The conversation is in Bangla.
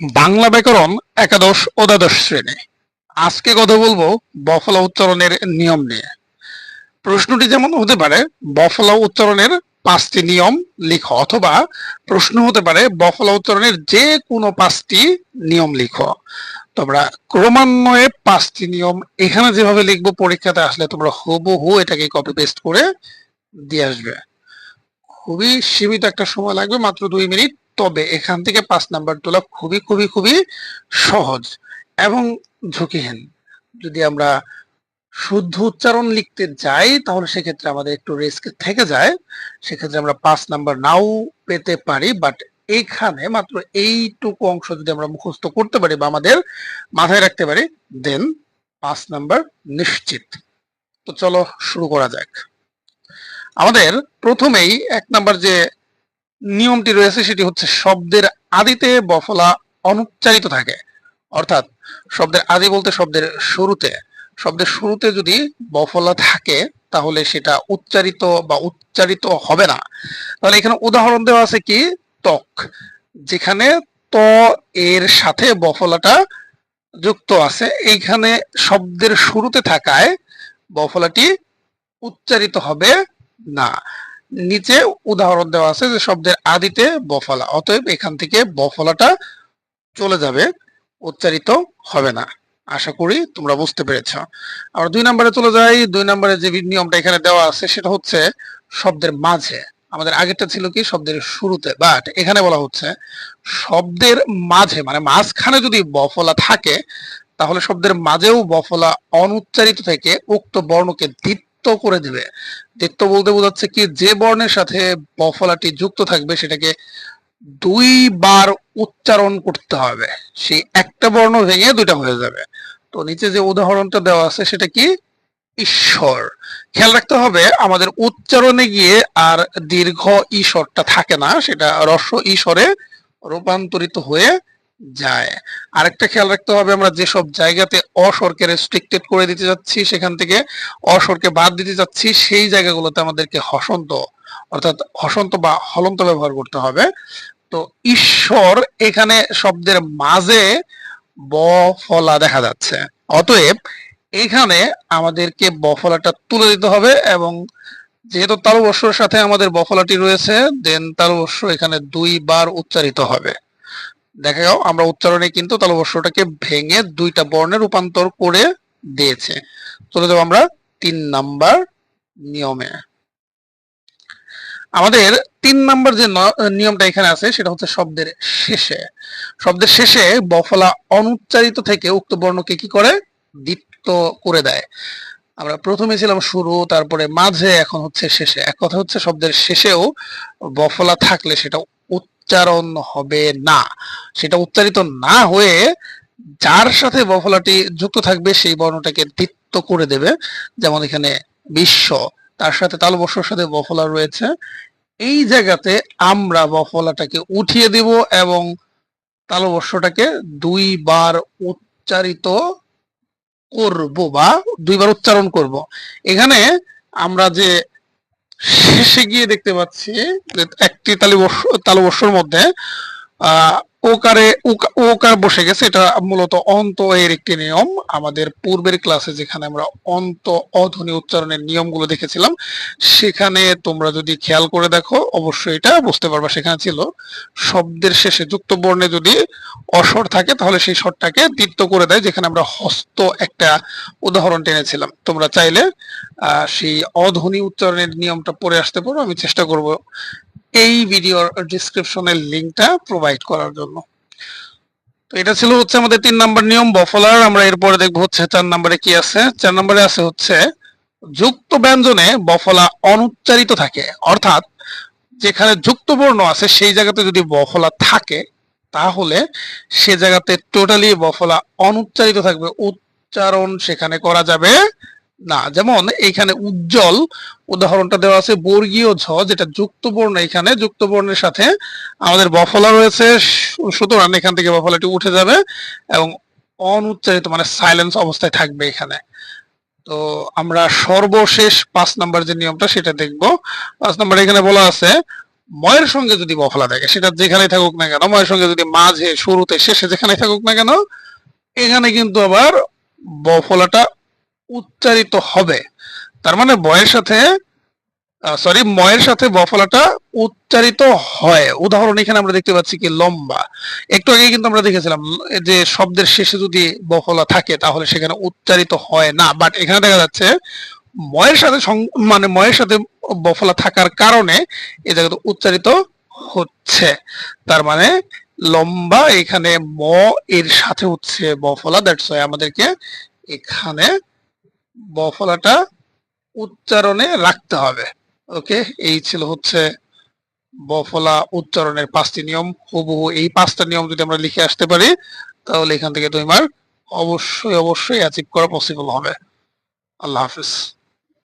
বাংলা ব্যাকরণ একাদশ ও দ্বাদশ শ্রেণি। আজকে কথা বলব বফলা উচ্চারণের নিয়ম নিয়ে। প্রশ্নটি যেমন হতে পারে, বফলা উচ্চারণের পাঁচটি নিয়ম লিখো, অথবা প্রশ্ন হতে পারে, বফলা উচ্চারণের যে কোনো পাঁচটি নিয়ম লিখো। তোমরা ক্রমান্বয়ে পাঁচটি নিয়ম এখানে যেভাবে লিখব পরীক্ষাতে আসলে তোমরা হুবহু এটাকে কপি পেস্ট করে দিয়ে আসবে। খুবই সীমিত একটা সময় লাগবে, মাত্র দুই মিনিট। তবে এখান থেকে পাঁচ নাম্বার তোলা খুবই খুবই খুবই সহজ এবং ঝুঁকিহীন। যদি আমরা শুদ্ধ উচ্চারণ লিখতে যাই, তাহলে সেক্ষেত্রে আমাদের একটু রিস্ক থেকে যায়। সেক্ষেত্রে আমরা পাঁচ নাম্বার নাও পেতে পারি বাট এইখানে মাত্র এইটুকু অংশ যদি আমরা মুখস্থ করতে পারি বা আমাদের মাথায় রাখতে পারি দেন পাঁচ নাম্বার নিশ্চিত। তো চলো শুরু করা যাক। আমাদের প্রথমেই এক নাম্বার যে নিয়মটি রয়েছে সেটি হচ্ছে শব্দের আদিতে বফলা অনুচ্চারিত থাকে। অর্থাৎ শব্দের আদি বলতে শব্দের শুরুতে। শব্দের শুরুতে যদি বফলা থাকে, তাহলে সেটা উচ্চারিত বা উচ্চারিত হবে না। তাহলে এখানে উদাহরণ দেওয়া আছে কি? ত্বক। যেখানে ত এর সাথে বফলাটা যুক্ত আছে, এইখানে শব্দের শুরুতে থাকায় বফলাটি উচ্চারিত হবে না। নিচে উদাহরণ দেওয়া আছে যে শব্দের আদিতে বফলা, অতএব এখান থেকে বফলাটা চলে যাবে, উচ্চারিত হবে না। আশা করি তোমরা বুঝতে পেরেছ। আমরা দুই নম্বরে চলে যাই, দুই নম্বরে যে নিয়মটা এখানে দেওয়া আছে সেটা হচ্ছে শব্দের মাঝে। আমাদের আগেরটা ছিল কি? শব্দের শুরুতে বাট এখানে বলা হচ্ছে শব্দের মাঝে মানে মাঝখানে যদি বফলা থাকে, তাহলে শব্দের মাঝেও বফলা অনুচ্চারিত থেকে উক্ত বর্ণকে দ্বিত্ব করে দিবে। দ্বিত্ব বলতে বোঝাচ্ছে কি, যে বর্ণের সাথে বফলাটি যুক্ত থাকবে, সেটাকে দুইবার উচ্চারণ করতে হবে। সেই একটা বর্ণ ভেঙে দুইটা হয়ে যাবে। তো নিচে যে উদাহরণটা দেওয়া আছে, সেটা কি? ঈশ্বর। খেয়াল রাখতে হবে, আমাদের উচ্চারণে গিয়ে আর দীর্ঘ ঈশ্বরটা থাকে না, সেটা রস্য ঈশ্বরে রূপান্তরিত হয়ে যায়। আরেকটা খেয়াল রাখতে হবে, আমরা যেসব জায়গাতে অসরকে রেস্ট্রিক্টেড করে দিতে যাচ্ছি, সেখান থেকে অস্বরকে বাদ দিতে যাচ্ছি, সেই জায়গাগুলোতে আমাদেরকে হসন্ত, অর্থাৎ হসন্ত বা হলন্ত ব্যবহার করতে হবে। তো ঈশ্বর এখানে শব্দের মাঝে ব ফলা দেখা যাচ্ছে। অতএব এখানে আমাদেরকে বফলাটা তুলে দিতে হবে এবং যেহেতু তালবস্যর সাথে আমাদের বফলাটি রয়েছে দেন তালবস্য এখানে দুইবার উচ্চারিত হবে। দেখা গেল, আমরা উচ্চারণে কিন্তু তালবস্যটাকে ভেঙে দুইটা বর্ণে রূপান্তর করে দিয়েছে। চলে যাব আমরা তিন নাম্বার নিয়মে। আমাদের তিন নাম্বার যে নিয়মটা এখানে আছে, সেটা হচ্ছে শব্দের শেষে। শব্দের শেষে বফলা অনুচ্চারিত থেকে উক্ত বর্ণকে কি করে? দীপ্ত করে দেয়। আমরা প্রথমে ছিলাম শুরু, তারপরে মাঝে, এখন হচ্ছে শেষে। এক কথা হচ্ছে, শব্দের শেষেও বফলা থাকলে সেটা উচ্চারণ হবে না। সেটা উচ্চারিত না হয়ে যার সাথে বফলাটি যুক্ত থাকবে, সেই বর্ণটাকে দ্বিত্ব করে দেবে। যেমন এখানে বিশ্ব, তার সাথে তালবস্যর সাথে বফলা রয়েছে। এই জায়গাতে আমরা বফলাটাকে উঠিয়ে দিব এবং তালবস্যটাকে দুইবার উচ্চারিত করব বা দুইবার উচ্চারণ করব। এখানে আমরা যে শেষে গিয়ে দেখতে পাচ্ছি একটি তালবস্য তালবস্যর মধ্যে, আহ ওকারে ওকার বসে গেছে। এটা মূলত অন্ত এর একটি নিয়ম। আমাদের পূর্বের ক্লাসে যেখানে আমরা অন্ত অধ্বনি উচ্চারণের নিয়মগুলো দেখেছিলাম, সেখানে তোমরা যদি খেয়াল করে দেখো, অবশ্যই এটা বুঝতে পারবা সেখানে ছিল, শব্দের শেষে যুক্ত বর্ণে যদি অসর থাকে, তাহলে সেই স্বরটাকে দ্বিত্ব করে দেয়, যেখানে আমরা হস্ত একটা উদাহরণ টেনেছিলাম। তোমরা চাইলে সেই অধ্বনি উচ্চারণের নিয়মটা পরে আসতে পারো, আমি চেষ্টা করব এই ভিডিওর ডিসক্রিপশনের লিংকটা প্রোভাইড করার জন্য। তো এটা ছিল হচ্ছে আমাদের তিন নাম্বার নিয়ম বফলার আমরা এরপরে দেখব হচ্ছে চার নাম্বারে কি আছে। চার নাম্বারে আছে হচ্ছে, যুক্ত ব্যঞ্জনে বফলা অনুচ্চারিত থাকে। অর্থাৎ যেখানে যুক্ত বর্ণ আছে, সেই জায়গাতে যদি বফলা থাকে, তাহলে সে জায়গাতে টোটালি বফলা অনুচ্চারিত থাকবে। উচ্চারণ সেখানে করা যাবে না, যেমন এখানে উজ্জ্বল উদাহরণটা দেওয়া আছে বর্গীয় ঝ, যেটা যুক্ত বর্ণ এখানে যুক্ত বর্ণের সাথে আমাদের বফলা রয়েছে সুতরাং এখান থেকে বফলাটি উঠে যাবে এবং অনুচ্চারিত মানে সাইলেন্স অবস্থায় থাকবে এখানে। তো আমরা সর্বশেষ পাঁচ নাম্বার যে নিয়মটা সেটা দেখব। পাঁচ নাম্বার এখানে বলা আছে, ময়ের সঙ্গে যদি বফলা থাকে সেটা যেখানে থাকুক না কেন, ময়ের সঙ্গে যদি মাঝে, শুরুতে, শেষে যেখানে থাকুক না কেন, এখানে কিন্তু আবার বফলাটা উচ্চারিত হবে। তার মানে বয়ের সাথে সরি ময়ের সাথে বফলাটা উচ্চারিত হয়। উদাহরণ এখানে আমরা দেখতে পাচ্ছি কি লম্বা। একটু আগে কিন্তু আমরা দেখেছিলাম যে শব্দের শেষে যদি বফলা থাকে তাহলে সেখানে উচ্চারিত হয় না। বাট এখানে দেখা যাচ্ছে ময়ের সাথে মানে ময়ের সাথে বফলা থাকার কারণে এই জায়গাতে উচ্চারিত হচ্ছে। তার মানে লম্বা এখানে ম, এর সাথে হচ্ছে বফলা। দ্যাটস ওয়াই আমাদেরকে এখানে বফলাটা উচ্চারণে রাখতে হবে। ওকে, এই ছিল হচ্ছে বফলা উচ্চারণের পাঁচটি নিয়ম। হুবহু এই পাঁচটা নিয়ম যদি আমরা লিখে আসতে পারি, তাহলে এখান থেকে দুই মার্ক অবশ্যই অবশ্যই অ্যাচিভ করা পসিবল হবে। আল্লাহ হাফিজ।